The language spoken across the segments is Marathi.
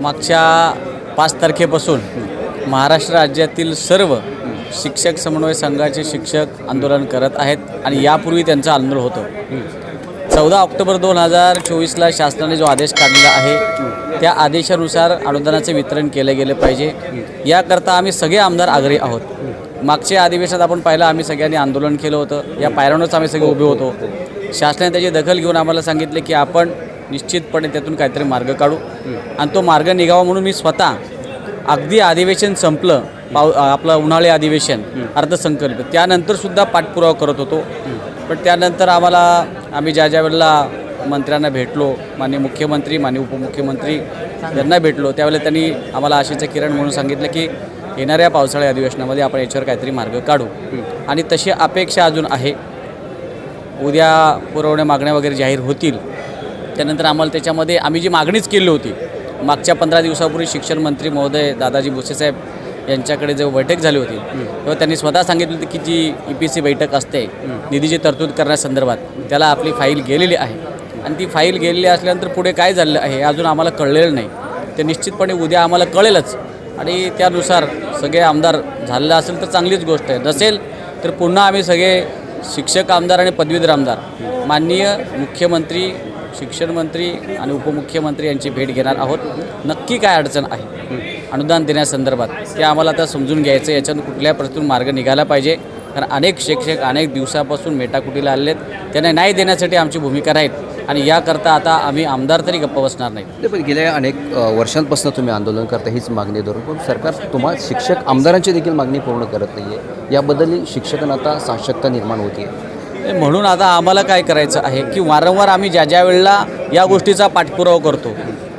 मागच्या पाच तारखेपासून महाराष्ट्र राज्यातील सर्व शिक्षक समन्वय संघाचे शिक्षक आंदोलन करत आहेत आणि यापूर्वी त्यांचं आंदोलन होतं. चौदा ऑक्टोबर दोन हजार चोवीसला शासनाने जो आदेश काढलेला आहे त्या आदेशानुसार अनुदानाचे वितरण केलं गेलं पाहिजे. याकरता आम्ही सगळे आमदार आग्रही आहोत. मागच्या अधिवेशनात आपण पाहिलं आम्ही सगळ्यांनी आंदोलन केलं होतं. या पायऱ्यांवरच आम्ही सगळे उभे होतो. शासनाने त्याची दखल घेऊन आम्हाला सांगितले की आपण निश्चितपणे त्यातून काहीतरी मार्ग काढू. आणि तो मार्ग निघावा म्हणून मी स्वतः अगदी अधिवेशन संपलं. पाव आपलं उन्हाळी अधिवेशन अर्थसंकल्प. त्यानंतरसुद्धा पाठपुरावा करत होतो. पण त्यानंतर आम्हाला आम्ही ज्या ज्या वेळेला मंत्र्यांना भेटलो माननीय मुख्यमंत्री माननीय उपमुख्यमंत्री यांना भेटलो त्यावेळेला त्यांनी आम्हाला आशेचं किरण म्हणून सांगितलं की येणाऱ्या पावसाळी अधिवेशनामध्ये आपण याच्यावर काहीतरी मार्ग काढू. आणि तशी अपेक्षा अजून आहे. उद्या पुरवण्या मागण्या वगैरे जाहीर होतील. त्यानंतर आम्हाला त्याच्यामध्ये आम्ही जी मागणीच केली होती मागच्या पंधरा दिवसापूर्वी शिक्षण मंत्री महोदय दादाजी भुसेसाहेब यांच्याकडे जेव्हा बैठक झाली होती तेव्हा त्यांनी स्वतः सांगितलं होतं की जी ई पी सी बैठक असते निधीची तरतूद करण्यासंदर्भात त्याला आपली फाईल गेलेली आहे. आणि ती फाईल गेलेली असल्यानंतर पुढे काय झालं आहे हे अजून आम्हाला कळलेलं नाही. ते निश्चितपणे उद्या आम्हाला कळेलच. आणि त्यानुसार सगळे आमदार झालेलं असेल तर चांगलीच गोष्ट आहे. नसेल तर पुन्हा आम्ही सगळे शिक्षक आमदार आणि पदवीधर आमदार माननीय मुख्यमंत्री शिक्षण मंत्री आणि उपमुख्यमंत्री यांची भेट घेणार आहोत. नक्की काय अडचण आहे? अनुदान देण्यासंदर्भात. ते आम्हाला आता समजून घ्यायचं याच्यातून कुठल्या परिस्थितीतून मार्ग निघाला पाहिजे? कारण अनेक शिक्षक अनेक दिवसापासून मेटाकुटीला आले आहेत त्यांना न्याय देण्यासाठी आमची भूमिका राहील. आणि याकरता आता आम्ही आमदार तरी गप्प बसणार नाही पण गेल्या अनेक वर्षांपासून तुम्ही आंदोलन करता हीच मागणी धरून. पण सरकार तुम्हा शिक्षक आमदारांची देखील मागणी पूर्ण करत नाही आहे याबद्दल शिक्षकांना आता साशक्ता निर्माण होती आहे म्हणून आता आम्हाला काय करायचं आहे की वारंवार आम्ही ज्या ज्या वेळेला या गोष्टीचा पाठपुरावा करतो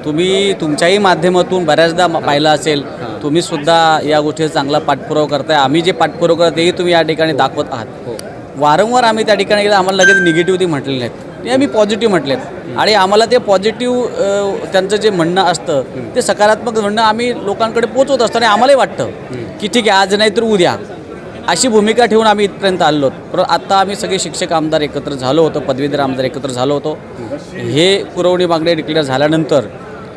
तुम्ही तुमच्याही माध्यमातून बऱ्याचदा पाहिलं असेल तुम्ही सुद्धा या गोष्टीचा चांगला पाठपुरावा करताय. आम्ही जे पाठपुरावा करतो तेही तुम्ही या ठिकाणी दाखवत आहात. वारंवार आम्ही त्या ठिकाणी गेलं आम्हाला लगेच निगेटिव्ह म्हटलेले आहेत. ते आम्ही पॉझिटिव्ह म्हटलेत. आणि आम्हाला ते पॉझिटिव्ह त्यांचं जे म्हणणं असतं ते सकारात्मक म्हणणं आम्ही लोकांकडे पोचवत असतो आणि आम्हालाही वाटतं की ठीक आहे आज नाही तर उद्या. अशी भूमिका ठेवून आम्ही इथपर्यंत आलो पण आत्ता आम्ही सगळे शिक्षक आमदार एकत्र झालो होतो पदवीधर आमदार एकत्र झालो होतो. हे पुरवणी मागणी डिक्लेअर झाल्यानंतर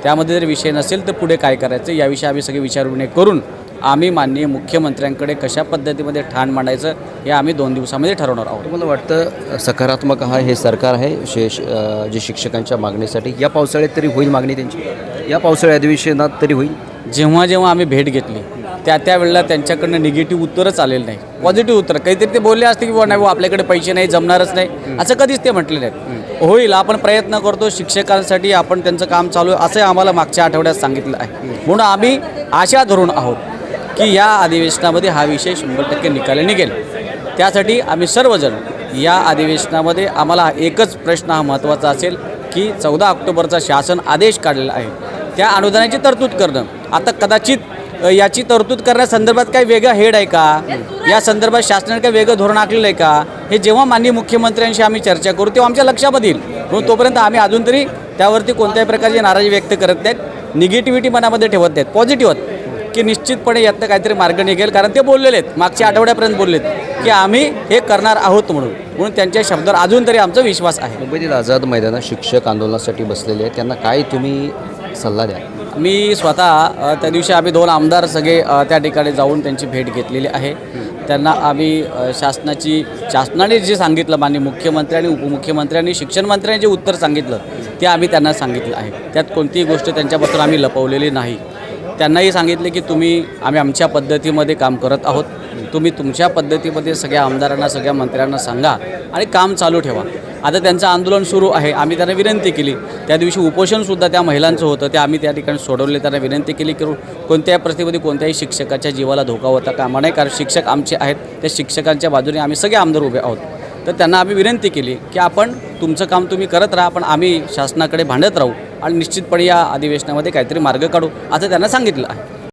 त्यामध्ये जर विषय नसेल तर पुढे काय करायचं याविषयी आम्ही सगळे विचारविणे करून आम्ही माननीय मुख्यमंत्र्यांकडे कशा पद्धतीमध्ये ठाण मांडायचं हे आम्ही दोन दिवसामध्ये ठरवणार आहोत. तुम्हाला वाटतं सकारात्मक हा हे सरकार आहे शे श- अ, जे शिक्षकांच्या मागणीसाठी या पावसाळ्यात तरी होईल मागणी त्यांची? या पावसाळ्या अधिवेशनात तरी होईल? जेव्हा जेव्हा आम्ही भेट घेतली त्या त्या वेळेला त्यांच्याकडनं निगेटिव्ह उत्तरच आलेलं नाही. पॉझिटिव्ह उत्तर. काहीतरी ते बोलले असते की बुवा नाही आपल्याकडे पैसे नाही जमणारच नाही. असं कधीच ते म्हटले नाहीत. होईल आपण प्रयत्न करतो शिक्षकांसाठी आपण त्यांचं काम चालू आहे असं आम्हाला मागच्या आठवड्यात सांगितलं आहे. म्हणून आम्ही आशा धरून आहोत की या अधिवेशनामध्ये हा विषय शंभर टक्के निकाली निघेल. त्यासाठी आम्ही सर्वजण या अधिवेशनामध्ये आम्हाला एकच प्रश्न हा महत्त्वाचा असेल की चौदा ऑक्टोबरचा शासन आदेश काढलेला आहे. त्या अनुदानाची तरतूद करणं. आता कदाचित याची तरतूद करण्यासंदर्भात काही वेगळं हेड आहे का? या संदर्भात शासनाने काही वेगळं धोरण आखलेलं आहे का? हे जेव्हा माननीय मुख्यमंत्र्यांशी आम्ही चर्चा करू तेव्हा आमच्या लक्षामध्ये येईल. म्हणून तोपर्यंत आम्ही अजून तरी त्यावरती कोणत्याही प्रकारची नाराजी व्यक्त करत नाहीत. निगेटिव्हिटी मनामध्ये ठेवत नाहीत. पॉझिटिव्ह की निश्चितपणे यातनं काहीतरी मार्ग निघेल. कारण ते बोललेले आहेत. मागच्या आठवड्यापर्यंत बोललेत की आम्ही हे करणार आहोत म्हणून. म्हणून त्यांच्या शब्दावर अजून तरी आमचा विश्वास आहे. मुंबईतील आझाद मैदानात शिक्षक आंदोलनासाठी बसलेले आहेत. त्यांना काय तुम्ही सल्ला द्या मी स्वतः त्या दिवशी आम्ही दोन आमदार सगळे त्या ठिकाणी जाऊन त्यांची भेट घेतलेली आहे. त्यांना आम्ही शासनाची शासनाने जे सांगितलं माननीय मुख्यमंत्री आणि उपमुख्यमंत्र्यांनी शिक्षणमंत्र्यांनी जे उत्तर सांगितलं ते आम्ही त्यांना सांगितलं आहे. त्यात कोणतीही गोष्ट त्यांच्याबद्दल आम्ही लपवलेली नाही. त्यांनाही सांगितले की तुम्ही आम्ही आमच्या पद्धतीमध्ये काम करत आहोत. तुम्ही तुमच्या पद्धतीमध्ये सगळ्या आमदारांना सगळ्या मंत्र्यांना सांगा आणि काम चालू ठेवा. आता त्यांचं आंदोलन सुरू आहे. आम्ही त्यांना विनंती केली. त्या दिवशी उपोषणसुद्धा त्या महिलांचं होतं. ते आम्ही त्या ठिकाणी सोडवले. त्यांना विनंती केली की कोणत्याही परिस्थितीमध्ये कोणत्याही शिक्षकाच्या जीवाला धोका होता कामा नाही कारण शिक्षक आमचे आहेत. त्या शिक्षकांच्या बाजूने आम्ही सगळे आमदार उभे आहोत. तर त्यांना आम्ही विनंती केली की आपण तुमचं काम तुम्ही करत राहा. पण आम्ही शासनाकडे भांडत राहू. आणि निश्चितपणे या अधिवेशनामध्ये काहीतरी मार्ग काढू. असं त्यांना सांगितलं आहे.